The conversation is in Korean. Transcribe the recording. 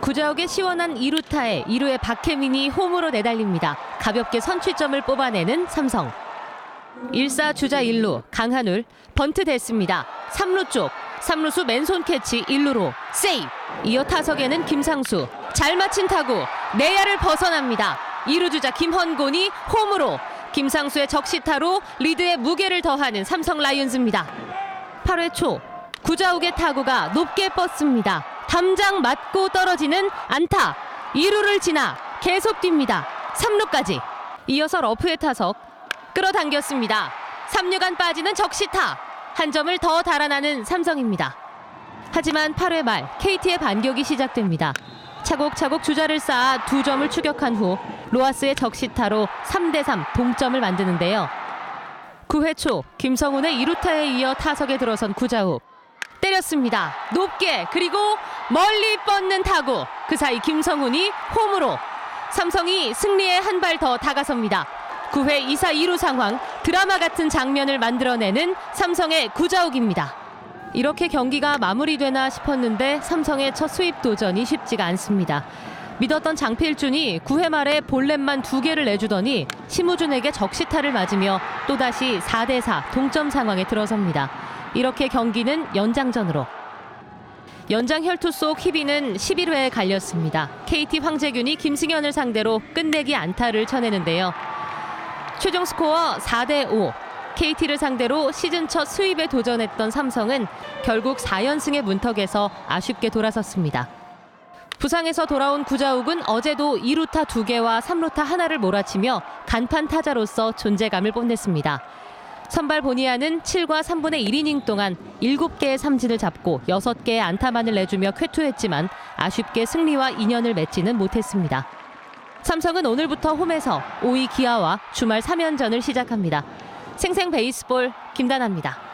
구자욱의 시원한 2루타에 2루의 박혜민이 홈으로 내달립니다. 가볍게 선취점을 뽑아내는 삼성. 1사 주자 1루 강한울 번트 됐습니다. 3루 쪽 3루수 맨손 캐치 1루로 세이브. 이어 타석에는 김상수 잘 맞힌 타구 내야를 벗어납니다. 2루 주자 김헌곤이 홈으로 김상수의 적시타로 리드에 무게를 더하는 삼성 라이온즈입니다. 8회 초 구자욱의 타구가 높게 뻗습니다. 담장 맞고 떨어지는 안타. 2루를 지나 계속 뜁니다. 3루까지. 이어서 러프의 타석 끌어당겼습니다. 3루간 빠지는 적시타. 한 점을 더 달아나는 삼성입니다. 하지만 8회 말 KT의 반격이 시작됩니다. 차곡차곡 주자를 쌓아 두 점을 추격한 후 로하스의 적시타로 3대3 동점을 만드는데요. 9회 초 김성훈의 2루타에 이어 타석에 들어선 구자욱 때렸습니다. 높게 그리고 멀리 뻗는 타구 그 사이 김성훈이 홈으로 삼성이 승리에 한 발 더 다가섭니다. 9회 2사 2루 상황 드라마 같은 장면을 만들어내는 삼성의 구자욱입니다. 이렇게 경기가 마무리되나 싶었는데 삼성의 첫 수입 도전이 쉽지가 않습니다. 믿었던 장필준이 9회 말에 볼넷만 두 개를 내주더니 심우준에게 적시타를 맞으며 또다시 4대4 동점 상황에 들어섭니다. 이렇게 경기는 연장전으로 연장 혈투 속 희비는 11회에 갈렸습니다. KT 황재균이 김승현을 상대로 끝내기 안타를 쳐내는데요. 최종 스코어 4대 5. KT를 상대로 시즌 첫 수입에 도전했던 삼성은 결국 4연승의 문턱에서 아쉽게 돌아섰습니다. 부상에서 돌아온 구자욱은 어제도 2루타 2개와 3루타 하나를 몰아치며 간판 타자로서 존재감을 뽐냈습니다. 선발 보니아는 7과 3분의 1이닝 동안 7개의 삼진을 잡고 6개의 안타만을 내주며 쾌투했지만 아쉽게 승리와 인연을 맺지는 못했습니다. 삼성은 오늘부터 홈에서 5위 기아와 주말 3연전을 시작합니다. 생생 베이스볼 김단아입니다.